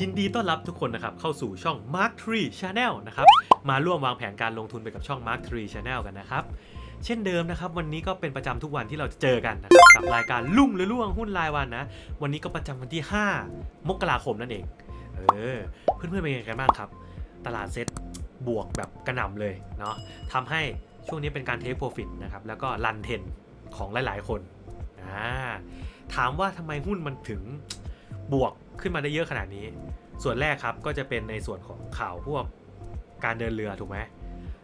ยินดีต้อนรับทุกคนนะครับเข้าสู่ช่อง Mark 3 Channel นะครับมาร่วมวางแผนการลงทุนไปกับช่อง Mark 3 Channel กันนะครับ เช่นเดิมนะครับ วันนี้ก็เป็นประจำทุกวันที่เราจะเจอกันนะครับกับรายการลุ่งหรือล่วงหุ้นรายวันนะ วันนี้ก็ประจำวันที่ 5 มกราคมนั่นเอง เออ เพื่อนๆเป็นยังไงกันบ้างครับ ตลาดเซ็ตบวกแบบกระหน่ำเลยเนาะทำให้ช่วงนี้เป็นการเทคโปรฟิตนะครับแล้วก็รันเทนของหลายๆ คนอ่าถามว่าทำไมหุ้นมันถึง บวกขึ้นมาได้เยอะขนาดนี้ ส่วนแรกครับก็จะเป็นในส่วนของข่าวพวกการเดินเรือถูกไหม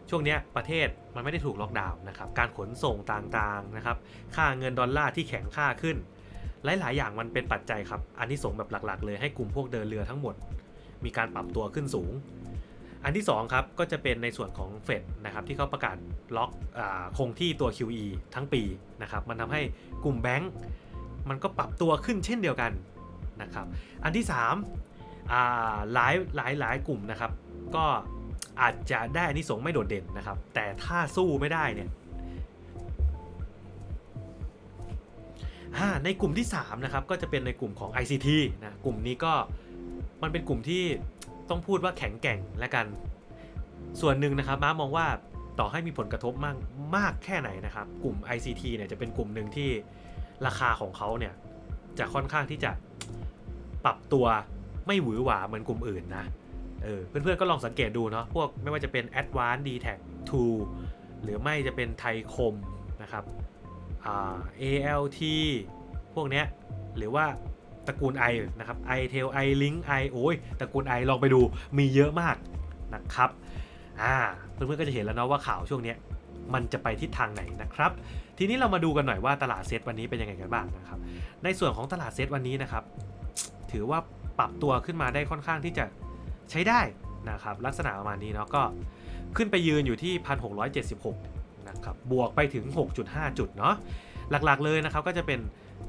ช่วงนี้ประเทศมันไม่ได้ถูกล็อกดาวน์นะครับ การขนส่งต่างๆนะครับ ค่าเงินดอลลาร์ที่แข็งค่าขึ้น หลายๆ อย่างมันเป็นปัจจัยครับ อันที่สงแบบหลักๆ เลยให้กลุ่มพวกเดินเรือทั้งหมด มีการปรับตัวขึ้นสูง อันที่2ครับก็จะเป็นในส่วนของเฟดนะครับที่เขาประกาศล็อกอคงที่ตัว QE ทั้งปีนะครับ มันทำให้กลุ่มแบงก์มันก็ปรับตัวขึ้นเช่นเดียวกัน นะครับ อันที่3าหลายหลายหลายกลุ่มนะครับ ก็อาจจะได้อันนี้สงส์ไม่โดดเด่นนะครับ แต่ถ้าสู้ไม่ได้เนี่ยในกลุ่มที่3นะครับก็จะเป็นในกลุ่มของ ICT นะกลุ่มนี้ก็มันเป็นกลุ่มที่ต้องพูดว่าแข็งแกร่งและกัน ส่วนหนึ่งนะครับม้ามองว่าต่อให้มีผลกระทบมากมากแค่ไหนนะครับ กลุ่ม ICT เนี่ยจะเป็นกลุ่มหนึ่งที่ราคาของเขาเนี่ยจะค่อนข้างที่จะ ปรับตัวไม่หวือหวาเหมือนกลุ่มอื่นนะเออเพื่อนๆก็ลองสังเกตดูเนาะพวกไม่ว่าจะเป็น Advanced d t a c 2 หรือไม่จะเป็นไทยคมนะครับอ่า ALT พวกเนี้ยหรือว่าตระกูล i นะครับ i t e l i link i โอ้ยตระกูล i ลองไปดูมีเยอะมากนะครับอ่าเพื่อนๆก็จะเห็นแล้วเนาะว่าข่าวช่วงเนี้ยมันจะไปทิศทางไหนนะครับ ทีนี้เรามาดูกันหน่อยว่าตลาดเซตวันนี้เป็นยังไงกันบ้างนะครับ ในส่วนของตลาดเซตวันนี้นะครับ ถือว่าปรับตัวขึ้นมาได้ค่อนข้างที่จะใช้ได้นะครับลักษณะประมาณนี้เนาะก็ขึ้นไปยืนอยู่ที่ 1676นะครับบวกไปถึง 6.5 จุดเนาะหลักๆเลยนะครับก็จะเป็น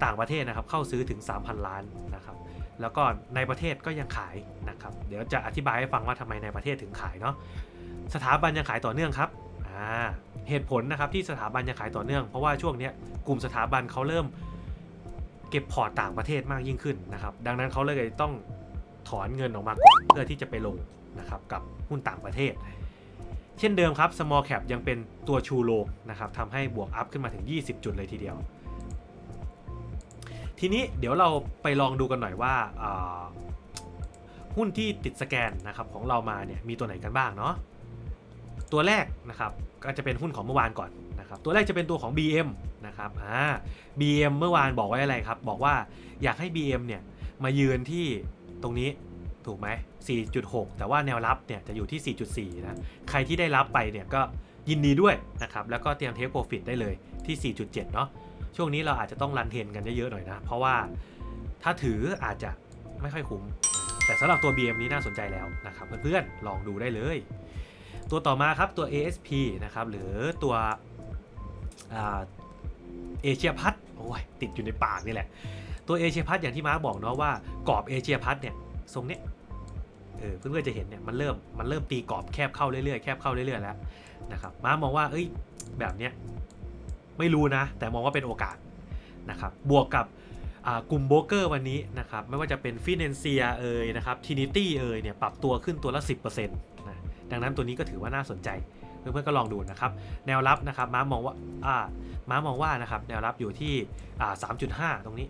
ต่างประเทศนะครับเข้าซื้อถึง 3,000 ล้านนะครับแล้วก็ในประเทศก็ยังขายนะครับเดี๋ยวจะอธิบายให้ฟังว่าทำไมในประเทศถึงขายเนาะสถาบันยังขายต่อเนื่องครับอ่าเหตุผลนะครับที่สถาบันยังขายต่อเนื่องเพราะว่าช่วงนี้กลุ่มสถาบันเขาเริ่ม เก็บพอร์ตต่างประเทศมากยิ่งขึ้นนะครับ ดังนั้นเขาเลยต้องถอนเงินออกมาก่อนเพื่อที่จะไปลงนะครับกับหุ้นต่างประเทศ เช่นเดิมครับ small cap ยังเป็นตัวชูโลนะครับทำให้บวกอัพขึ้นมาถึง 20 จุดเลยทีเดียว ทีนี้เดี๋ยวเราไปลองดูกันหน่อยว่าอ่าหุ้นที่ติดสแกนนะครับของเรามาเนี่ยมีตัวไหนกันบ้างเนาะตัวแรกนะครับก็จะเป็นหุ้นของเมื่อวานก่อน นะครับตัวแรกจะเป็นตัวของ BM นะครับอ่า BM เมื่อวานบอกไว้อะไรครับ บอกว่าอยากให้ BM เนี่ยมายืนที่ตรงนี้ถูกไหม 4.6 แต่ว่าแนวรับเนี่ยจะอยู่ที่ 4.4 นะ ใครที่ได้รับไปเนี่ยก็ยินดีด้วยนะครับ แล้วก็เตรียมเทคโปรฟิตได้เลยที่ 4.7 เนาะ ช่วงนี้เราอาจจะต้องรันเทนกันเยอะๆหน่อยนะ เพราะว่าถ้าถืออาจจะไม่ค่อยคุ้ม แต่สำหรับตัว BM นี้น่าสนใจแล้วนะครับเพื่อนๆ ลองดูได้เลย ตัวต่อมาครับตัว ASP นะครับหรือตัว เอเชียพัทโอ้ยติดอยู่ในปากนี่แหละ ตัวเอเชียพัทอย่างที่มาร์คบอกเนาะว่ากรอบเอเชียพัทเนี่ยทรงเนี้ยเออเพื่อนๆจะเห็นเนี่ยมันเริ่มมันเริ่มตีกรอบแคบเข้าเรื่อยๆแคบเข้าเรื่อยๆแล้วนะครับมามองว่าเอ้ยแบบเนี้ยไม่รู้นะ แต่มองว่าเป็นโอกาสนะครับบวกกับกลุ่มโบรกเกอร์วันนี้นะครับไม่ว่าจะเป็นฟินแลนเซียเอ่ยนะครับทินิตี้เอ่ยเนี่ยปรับตัวขึ้นตัวละ 10%นะดังนั้นตัวนี้ก็ถือว่าน่าสนใจ เพื่อนๆก็ลองดูนะครับ แนวรับนะครับม้ามองว่าอ่าม้ามองว่านะครับแนวรับอยู่ที่อ่า3.5ตรงนี้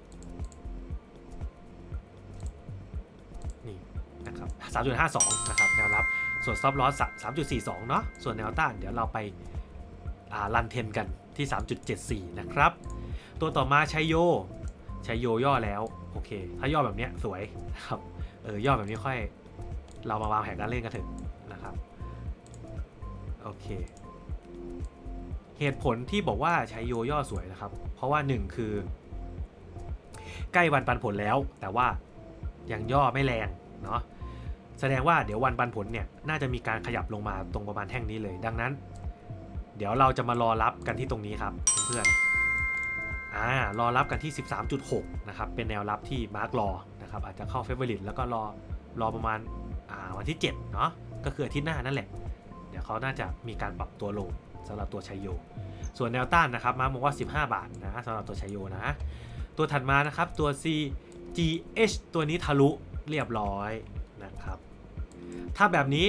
นี่นะครับ3.52นะครับแนวรับส่วน stop loss 3.42 เนาะส่วนแนวต้านเดี๋ยวเราไปารันเทนกันที่ 3.74 นะครับ ตัวต่อมาชัยโยชัยโยย่อแล้ว โอเค ถ้าย่อแบบเนี้ยสวยนะครับ เออย่อแบบนี้ค่อย เรามาวางแผนการเล่นกันเถอะ โอเค เหตุผลที่บอกว่าใช้โยย่อสวยนะครับ เพราะว่า1คือ ใกล้วันปันผลแล้ว แต่ว่ายังย่อไม่แรงเนาะแสดงว่าเดี๋ยววันปันผลเนี่ยน่าจะมีการขยับลงมาตรงประมาณแท่งนี้เลย ดังนั้น เดี๋ยวเราจะมารอรับกันที่ตรงนี้ครับ เพื่อนอ่ารอรับกันที่ 13.6 นะครับ เป็นแนวรับที่มาร์กรอนะครับอาจจะเข้าเฟเวอร์ลิตแล้วก็รอรอประมาณอ่าวันที่7เนาะก็คืออาทิตย์หน้านั่นแหละ เขาน่าจะมีการปรับตัวลงสำหรับตัวชัยโย ส่วนแนวต้านนะครับมามองว่า 15 บาทนะสำหรับตัวชัยโยนะ ตัวถัดมานะครับตัว C GH ตัวนี้ทะลุเรียบร้อยนะครับ ถ้าแบบนี้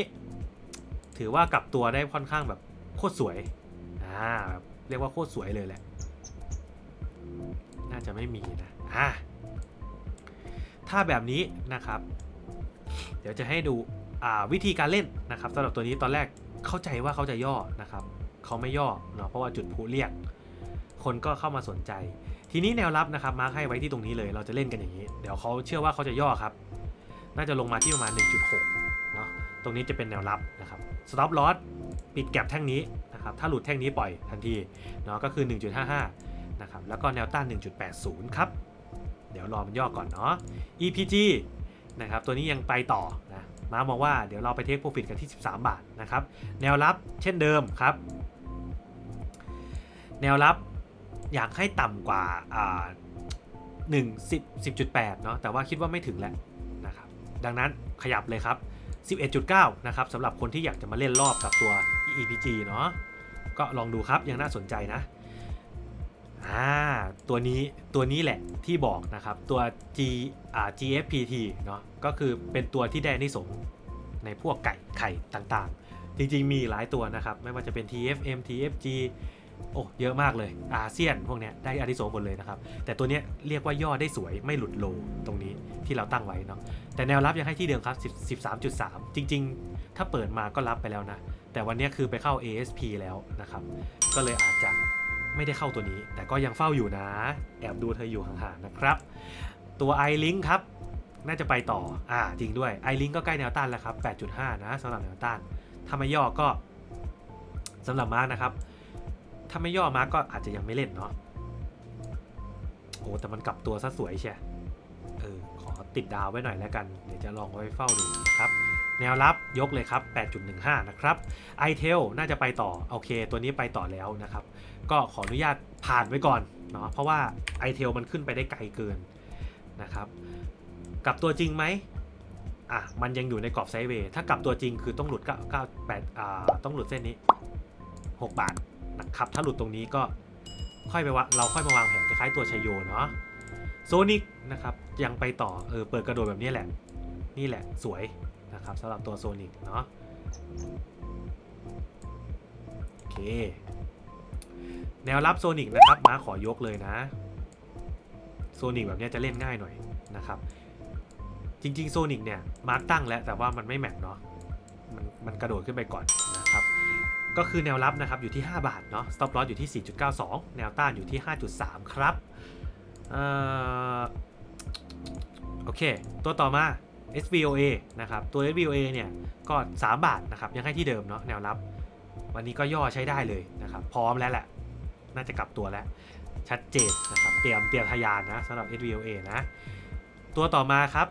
ถือว่ากลับตัวได้ค่อนข้างแบบโคตรสวยอ่าเรียกว่าโคตรสวยเลยแหละ น่าจะไม่มีนะอ่าถ้าแบบนี้นะครับ เดี๋ยวจะให้ดูวิธีการเล่นนะครับสำหรับตัวนี้ตอนแรก เข้าใจว่าเขาจะย่อนะครับเขาไม่ย่อเนาะเพราะว่าจุดพลุเรียก คนก็เข้ามาสนใจ ทีนี้แนวรับนะครับมาร์คให้ไว้ที่ตรงนี้เลยเราจะเล่นกันอย่างนี้ เดี๋ยวเขาเชื่อว่าเขาจะย่อครับ น่าจะลงมาที่ประมาณ 1.6เนาะตรงนี้จะเป็นแนวรับนะครับ stop loss ปิดแก็บแท่งนี้นะครับถ้าหลุดแท่งนี้ปล่อยทันทีเนาะก็คือ 1.55นะครับแล้วก็แนวต้าน 1.80 ครับ เดี๋ยวรอมันย่อก่อนเนาะ EPG นะครับตัวนี้ยังไปต่อนะ มามองว่าเดี๋ยวเราไปเทคโปรฟิตกันที่ 13 บาทนะครับ แนวรับเช่นเดิมครับ แนวรับอยากให้ต่ำกว่าอ่า1 10 10.8เนาะแต่ว่าคิดว่าไม่ถึงแล้วนะครับ ดังนั้นขยับเลยครับ 11.9 นะครับสำหรับคนที่อยากจะมาเล่นรอบกับตัว EPG เนาะก็ลองดูครับยังน่าสนใจนะ อ่าตัวนี้ตัวนี้แหละที่บอกนะครับตัว G อ่า GFPT เนาะก็คือเป็นตัวที่ได้นิสงในพวกไก่ไข่ต่างๆ จริงๆมีหลายตัวนะครับ ไม่ว่าจะเป็น TFM TFG โอ้เยอะมากเลยอาเซียนพวกเนี้ยได้อานิสงหมดเลยนะครับ แต่ตัวเนี้ยเรียกว่าย่อได้สวยไม่หลุดโลตรงนี้ที่เราตั้งไว้เนาะแต่แนวรับยังให้ที่เดิมครับ10 13.3 จริง ๆ ถ้าเปิดมาก็รับไปแล้วนะ แต่วันนี้คือไปเข้า ASP แล้วนะครับ ก็เลยอาจจะ ไม่ได้เข้าตัวนี้ แต่ก็ยังเฝ้าอยู่นะ แอบดูเธออยู่ห่างๆนะครับ ตัว iLink ครับ น่าจะไปต่อ อ่า จริงด้วย iLink ก็ใกล้แนวต้านแล้วครับ 8.5 นะสำหรับแนวต้านถ้าไม่ย่อก็สำหรับมาร์กนะครับ ถ้าไม่ย่อมาร์กก็อาจจะยังไม่เล่นเนาะโอ้แต่มันกลับตัวซะสวยเชียเออขอติดดาวไว้หน่อยแล้วกัน เดี๋ยวจะลองไว้เฝ้าดูนะครับ แนวรับยกเลยครับ 8.15 นะครับ i t e l น่าจะไปต่อ โอเค ตัวนี้ไปต่อแล้วนะครับ ก็ขออนุญาตผ่านไว้ก่อนเนาะเพราะว่า i t e l มันขึ้นไปได้ไกลเกินนะครับ กลับตัวจริงไหมอะ มันยังอยู่ในกรอบไซด์เวย์ ถ้ากลับตัวจริงคือต้องหลุด 9 9 8อ่าต้องหลุดเส้นนี้ 6 บาทนะครับ ถ้าหลุดตรงนี้ก็ค่อยไปว่าเราค่อยมาวางแผนคล้ายๆตัวชัยโยเนาะโซนิกนะครับยังไปต่อเออเปิดกระโดดแบบนี้แหละ นี่แหละสวย นะครับสำหรับตัวโซนิกเนาะโอเค แนวรับโซนิกนะครับมาขอยกเลยนะโซนิกแบบนี้จะเล่นง่ายหน่อยนะครับ จริงๆโซนิกเนี่ยมาร์กตั้งแล้วแต่ว่ามันไม่แมทเนาะมันมันกระโดดขึ้นไปก่อนนะครับ ก็คือแนวรับนะครับอยู่ที่ 5 บาทเนาะ stop loss อยู่ที่ 4.92 แนวต้านอยู่ที่ 5.3 ครับโอเค ตัวต่อมา SVOA นะครับ ตัว SVOA เนี่ยก็ 3 บาทนะครับ ยังให้ที่เดิมเนาะแนวรับ วันนี้ก็ย่อใช้ได้เลยนะครับ พร้อมแล้วแหละ น่าจะกลับตัวแล้ว ชัดเจนนะครับ เตรียมเตรียมทะยานนะสำหรับ SVOA นะ ตัวต่อมาครับ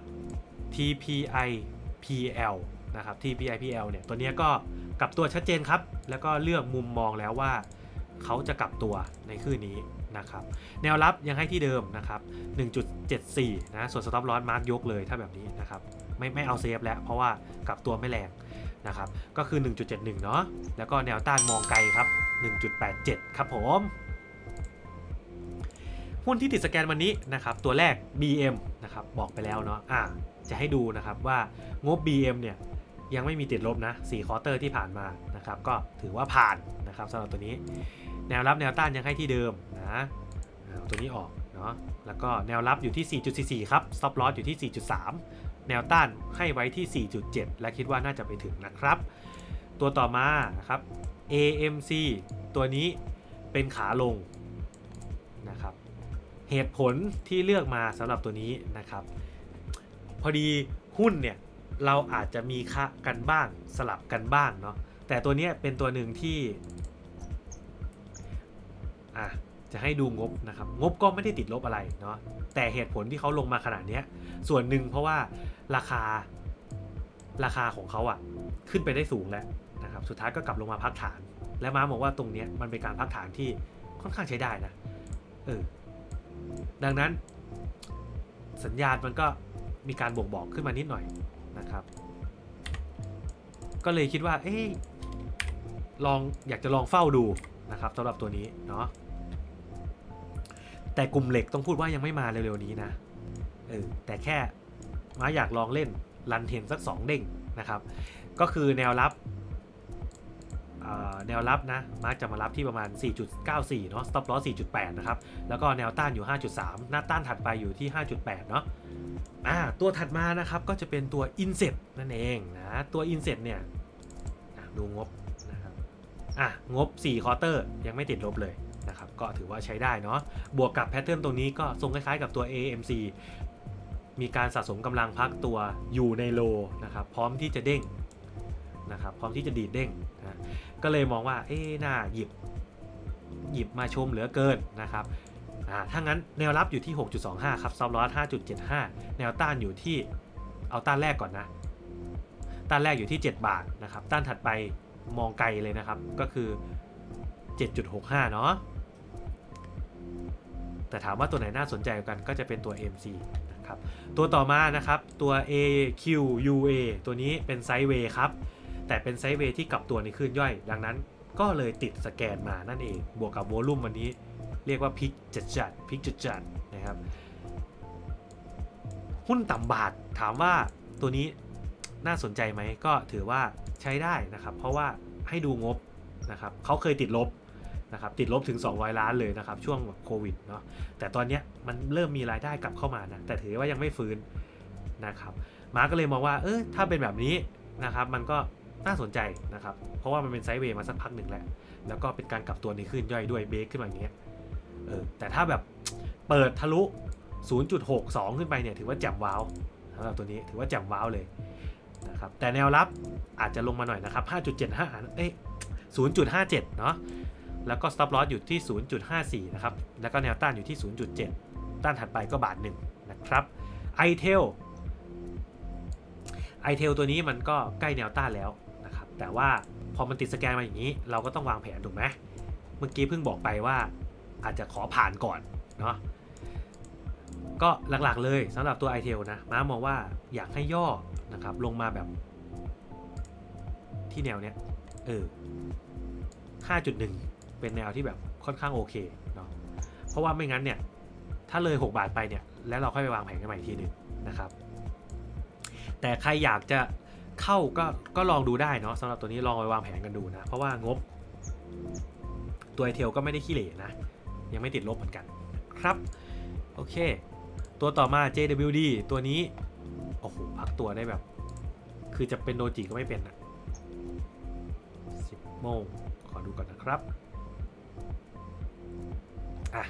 TPIPL นะครับ TPIPL เนี่ย ตัวเนี้ยก็กลับตัวชัดเจนครับ แล้วก็เลือกมุมมองแล้วว่า เขาจะกลับตัวในคืนนี้ นะครับ แนวรับยังให้ที่เดิมนะครับ 1.74 นะ ส่วน stop loss mark ยกเลยถ้าแบบนี้นะครับ ไม่ไม่เอาเซฟแล้ว เพราะว่ากลับตัวไม่แรงนะครับ ก็คือ 1.71 เนาะ แล้วก็แนวต้านมองไกลครับ 1.87 ครับผม หุ้นที่ติดสแกนวันนี้นะครับ ตัวแรก BM นะครับ บอกไปแล้วเนาะ อ่า จะให้ดูนะครับว่างบ BM เนี่ยยังไม่มีติดลบนะ4คอร์เตอร์ที่ผ่านมานะครับ ก็ถือว่าผ่านนะครับสำหรับตัวนี้ แนวรับแนวต้านยังให้ที่เดิมนะเอาตัวนี้ออกเนาะแล้วก็แนวรับอยู่ที่ 4.44 ครับ stop loss อยู่ที่ 4.3 แนวต้านให้ไว้ที่ 4.7 และคิดว่าน่าจะไปถึงนะครับ ตัวต่อมานะครับ AMC ตัวนี้เป็นขาลงนะครับเหตุผลที่เลือกมาสำหรับตัวนี้นะครับ พอดีหุ้นเนี่ยเราอาจจะมีคะกันบ้างสลับกันบ้างเนาะแต่ตัวนี้เป็นตัวหนึ่งที่ จะให้ดูงบนะครับ งบก็ไม่ได้ติดลบอะไรเนาะแต่เหตุผลที่เขาลงมาขนาดนี้ส่วนหนึ่งเพราะว่าราคาราคาของเขาอะขึ้นไปได้สูงแล้วนะครับ สุดท้ายก็กลับลงมาพักฐาน และมาบอกว่าตรงนี้มันเป็นการพักฐานที่ค่อนข้างใช้ได้นะเออดังนั้น สัญญาณมันก็มีการบ่งบอกขึ้นมานิดหน่อยนะครับ ก็เลยคิดว่า เอ๊ลองอยากจะลองเฝ้าดูนะครับสำหรับตัวนี้เนาะ แต่กลุ่มเหล็กต้องพูดว่ายังไม่มาเร็วๆนี้นะเออแต่แค่มาอยากลองเล่นรันเทนสัก 2 เด้งนะครับ ก็คือแนวรับแนวรับนะมาร์กจะมารับที่ประมาณ 4.94 เนาะ stop loss 4.8 นะครับ แล้วก็แนวต้านอยู่ 5.3 หน้าต้านถัดไปอยู่ที่ 5.8 เนาะอ่าตัวถัดมานะครับก็จะเป็นตัว inset นั่นเองนะ ตัว inset เนี่ยดูงบนะครับอะงบ 4คอร์เตอร์ยังไม่ติดลบเลย ก็ถือว่าใช้ได้เนาะบวกกับแพทเทิร์นตรงนี้ก็ทรงคล้ายๆกับตัว AMC มีการสะสมกำลังพักตัวอยู่ในโลนะครับพร้อมที่จะเด้งนะครับพร้อมที่จะดีดเด้งนะก็เลยมองว่าเอ๊น่าหยิบหยิบมาชมเหลือเกินนะครับอ่าถ้างั้นแนวรับอยู่ที่ 6.25 ครับซอฟต์ลอส5.75 แนวต้านอยู่ที่เอาต้านแรกก่อนนะ ต้านแรกอยู่ที่ 7 บาทนะครับ ต้านถัดไปมองไกลเลยนะครับ ก็คือ 7.65 เนาะ แต่ถามว่าตัวไหนน่าสนใจกันก็จะเป็นตัว MC นะครับตัวต่อมานะครับตัว AQUA ตัวนี้เป็นไซด์เวย์ครับ แต่เป็นไซด์เวย์ที่กลับตัวในคลื่นย่อย ดังนั้นก็เลยติดสแกนมานั่นเอง บวกกับโวลุ่มวันนี้ เรียกว่าพิกจัดจัดพิกจัดจัดนะครับหุ้นต่ำบาทถามว่าตัวนี้น่าสนใจไหมก็ถือว่าใช้ได้นะครับ เพราะว่าให้ดูงบนะครับเขาเคยติดลบ นะครับติดลบถึง 200 ล้านเลยนะครับช่วงโควิดเนาะแต่ตอนเนี้ยมันเริ่มมีรายได้กลับเข้ามานะแต่ถือว่ายังไม่ฟื้นนะครับมาร์กก็เลยมองว่าเออถ้าเป็นแบบนี้นะครับมันก็น่าสนใจนะครับเพราะว่ามันเป็นไซด์เวย์มาสักพักหนึ่งแล้วแล้วก็เป็นการกลับตัวในขึ้นย่อยด้วยเบรกขึ้นมาอย่างเงี้ยเออแต่ถ้าแบบเปิดทะลุ 0.62 ขึ้นไปเนี่ยถือว่าแจ่มว้าวสำหรับตัวนี้ถือว่าแจ่มว้าวเลยนะครับแต่แนวรับอาจจะลงมาหน่อยนะครับ 5.75เอ้ย0.57 เนาะ แล้วก็ stop loss อยู่ที่ 0.54 นะครับ แล้วก็แนวต้านอยู่ที่ 0.7 ต้านถัดไปก็บาทหนึ่งนะครับ itel itel ตัวนี้มันก็ใกล้แนวต้านแล้วนะครับ แต่ว่าพอมันติดสแกนมาอย่างนี้ เราก็ต้องวางแผนถูกไหมเมื่อกี้เพิ่งบอกไปว่าอาจจะขอผ่านก่อนเนาะ ก็หลักๆเลยสำหรับตัว itel นะ ม้ามองว่าอยากให้ย่อนะครับลงมาแบบที่แนวเนี้ย เออ 5.1 เป็นแนวที่แบบค่อนข้างโอเคเนาะเพราะว่าไม่งั้นเนี่ยถ้าเลย 6 บาทไปเนี่ยแล้วเราค่อยไปวางแผนกันใหม่อีกทีหนึ่งนะครับ แต่ใครอยากจะเข้าก็ก็ลองดูได้เนาะสำหรับตัวนี้ลองไปวางแผนกันดูนะ เพราะว่างบ ตัวไอเทลก็ไม่ได้ขี้เหร่นะ ยังไม่ติดลบเหมือนกันครับโอเค ตัวต่อมา JWD ตัวนี้โอ้โหพักตัวได้แบบ คือจะเป็นโดจิก็ไม่เป็นอะ10โมงขอดูก่อนนะครับ อะ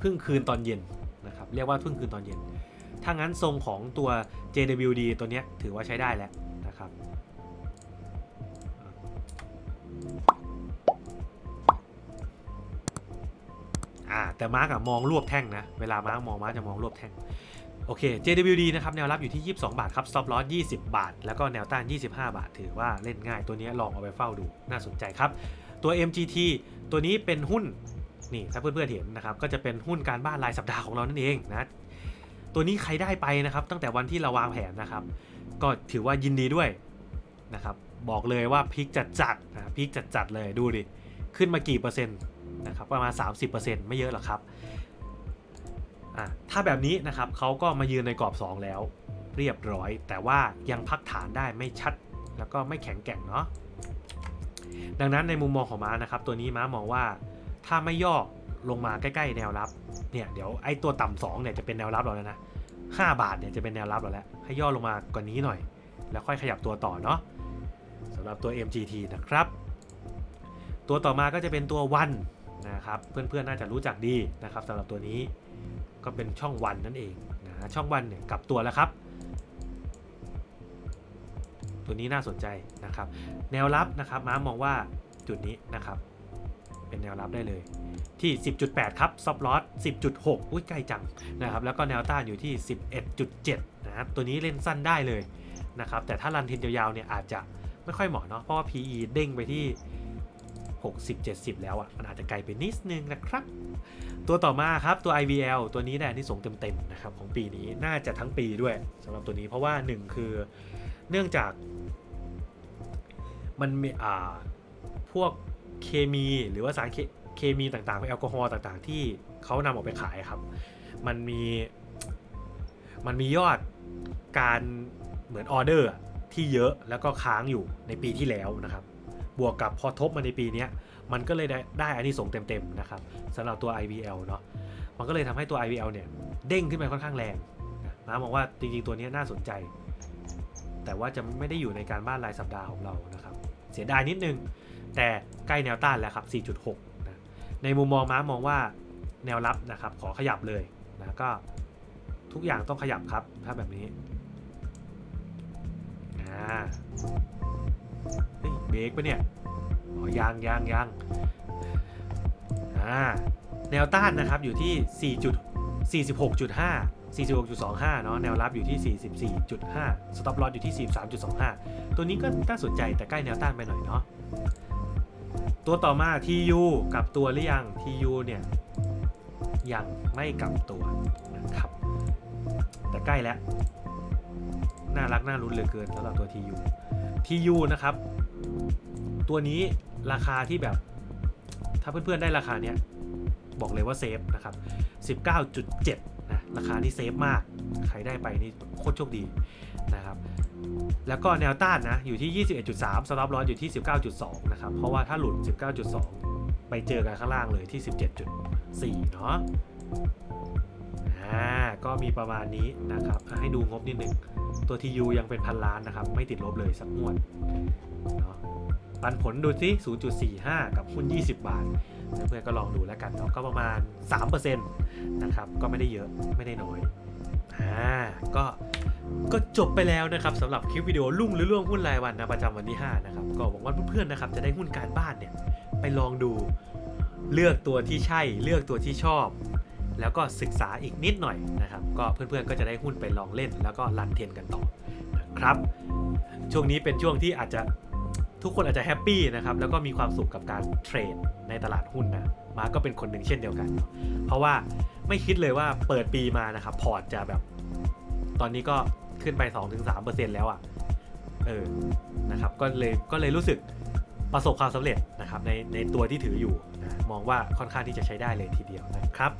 เพิ่งคืนตอนเย็นนะครับเรียกว่าเพิ่งคืนตอนเย็น ถ้างั้นทรงของตัว JWD ตัวนี้ถือว่าใช้ได้แล้วนะครับอ่าแต่มาร์กอะมองรวบแท่งนะ เวลามาร์กมองมาร์กจะมองรวบแท่ง โอเค JWD นะครับ แนวรับอยู่ที่ 22 บาทครับ stop loss 20 บาท แล้วก็แนวต้าน 25 บาท ถือว่าเล่นง่าย ตัวนี้ลองเอาไปเฝ้าดู น่าสนใจครับ ตัว MGT ตัวนี้เป็นหุ้น นี่ถ้าเพื่อนๆเห็นนะครับก็จะเป็นหุ้นการบ้านรายสัปดาห์ของเรานั่นเองนะตัวนี้ใครได้ไปนะครับ ตั้งแต่วันที่เราวางแผนนะครับ ก็ถือว่ายินดีด้วยนะครับบอกเลยว่าพิกจัดจัดๆนะพิกจัดจัดๆเลยดูดิขึ้นมากี่เปอร์เซ็นต์นะครับประมาณ 30%ไม่เยอะหรอกครับอะถ้าแบบนี้นะครับเขาก็มายืนในกรอบ 2 แล้ว เรียบร้อย แต่ว่ายังพักฐานได้ไม่ชัดแล้วก็ไม่แข็งแกร่งเนาะดังนั้นในมุมมองของม้านะครับ ตัวนี้ม้ามองว่า ถ้าไม่ย่อลงมาใกล้ๆแนวรับ เนี่ยเดี๋ยวไอ้ตัวต่ำสองเนี่ยจะเป็นแนวรับเราแล้วนะ5บาทเนี่ยจะเป็นแนวรับเราแล้ว ให้ย่อลงมากว่านี้หน่อย แล้วค่อยขยับตัวต่อเนาะสำหรับตัว MGT นะครับ ตัวต่อมาก็จะเป็นตัววันนะครับ เพื่อนๆน่าจะรู้จักดีนะครับสำหรับตัวนี้ก็เป็นช่องวันนั่นเองนะช่องวันเนี่ยกลับตัวแล้วครับ ตัวนี้น่าสนใจนะครับ แนวรับนะครับม้ามองว่าจุดนี้นะครับ เป็นแนวรับได้เลย ที่ 10.8 ครับซับลอส10.6 อุ้ยใกล้จังนะครับแล้วก็แนวต้านอยู่ที่ 11.7 นะครับตัวนี้เล่นสั้นได้เลยนะครับแต่ถ้ารันเทนยาวๆเนี่ยอาจจะไม่ค่อยเหมาะเนาะเพราะว่า PE เด้งไปที่ 60-70 แล้วอะ่ะมันอาจจะไกลไปนิดนึงนะครับ ตัวต่อมาครับตัว IVL ตัวนี้ได้อันที่ส่งเต็มๆนะครับของปีนี้น่าจะทั้งปีด้วยสำหรับตัวนี้เพราะว่า 1 คือเนื่องจากมันมีอ่าพวก เคมีหรือว่าสารเคเคมีต่างๆแอลกอฮอล์ต่างๆ ที่เขานำออกไปขายครับ มันมีมันมียอดการเหมือนออเดอร์ที่เยอะแล้วก็ค้างอยู่ในปีที่แล้วนะครับ บวกกับพอทบมาในปีนี้มันก็เลยได้ได้อันนี้ส่งเต็มๆนะครับสำหรับตัว IVL เนาะมันก็เลยทำให้ตัว IVL เนี่ยเด้งขึ้นไปค่อนข้างแรงนะมามองว่าจริงๆตัวนี้น่าสนใจ แต่ว่าจะไม่ได้อยู่ในการบ้านรายสัปดาห์ของเรานะครับ เสียดายนิดนึง แต่ใกล้แนวต้านแล้วครับ 4.6นะในมุมมองม้ามองว่าแนวรับนะครับขอขยับเลยนะก็ทุกอย่างต้องขยับครับถ้าแบบนี้อ่าเฮ้ยเบรกปะเนี่ยอ๋อยางยางยางอ่าแนวต้านนะครับอยู่ที่ 4 46.5 46.25 เนาะแนวรับอยู่ที่ 44.5 สต็อปลอสอยู่ที่ 43.25 ตัวนี้ก็น่าสนใจแต่ใกล้แนวต้านไปหน่อยเนาะ ตัวต่อมา TU กลับตัวหรือยัง TU เนี่ยยังไม่กลับตัวนะครับ แต่ใกล้แล้ว น่ารักน่ารุ้นเหลือเกินสำหรับตัว TU TU นะครับ ตัวนี้ราคาที่แบบ ถ้าเพื่อนๆได้ราคาเนี้ยบอกเลยว่าเซฟนะครับ 19.7นะราคานี่เซฟมาก ใครได้ไปนี่โคตรโชคดีนะครับ แล้วก็แนวต้านนะอยู่ที่ 21.3สต็อปลอสอยู่ที่ 19.2 นะครับ เพราะว่าถ้าหลุด 19.2 ไปเจอกันข้างล่างเลยที่ 17.4 เนาะอ่าก็มีประมาณนี้นะครับ ให้ดูงบนิดนึงตัว TU ยังเป็นพันล้านนะครับ ไม่ติดลบเลยสักงวดเนาะปันผลดูสิ 0.45 กับหุ้น 20 บาท เพื่อนก็ลองดูแล้วกันเนาะก็ประมาณ 3%นะครับ ก็ไม่ได้เยอะไม่ได้น้อยอ่าก็ ก็จบไปแล้วนะครับสำหรับคลิปวิดีโอลุ่งหรือล่วงหุ้นรายวันนะประจำวันที่5นะครับก็หวังว่าเพื่อนๆนะครับจะได้หุ้นการบ้านเนี่ยไปลองดูเลือกตัวที่ใช่ เลือกตัวที่ชอบ แล้วก็ศึกษาอีกนิดหน่อยนะครับก็เพื่อนๆก็จะได้หุ้นไปลองเล่น แล้วก็รันเทนกันต่อนะครับช่วงนี้เป็นช่วงที่อาจจะทุกคนอาจจะแฮปปี้นะครับแล้วก็มีความสุขกับการเทรดในตลาดหุ้นนะมาก็เป็นคนหนึ่งเช่นเดียวกัน เพราะว่าไม่คิดเลยว่าเปิดปีมานะครับพอร์ตจะแบบ ตอนนี้ก็ขึ้นไป 2-3%แล้วอะ่ะ เออ นะครับ ก็เลยก็เลยรู้สึกประสบความสำเร็จนะครับในในตัวที่ถืออยู่นะมองว่าค่อนข้างที่จะใช้ได้เลยทีเดียวนะครับ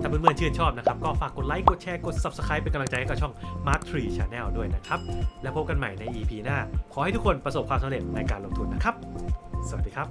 ถ้าเพื่อนๆชื่นชอบนะครับ ก็ฝากกดไลค์กดแชร์กด Subscribe เป็นกำลังใจให้กับช่อง Mark Tree Channel ด้วยนะครับ แล้วพบกันใหม่ใน EP หน้า ขอให้ทุกคนประสบความสำเร็จในการลงทุนนะครับ สวัสดีครับ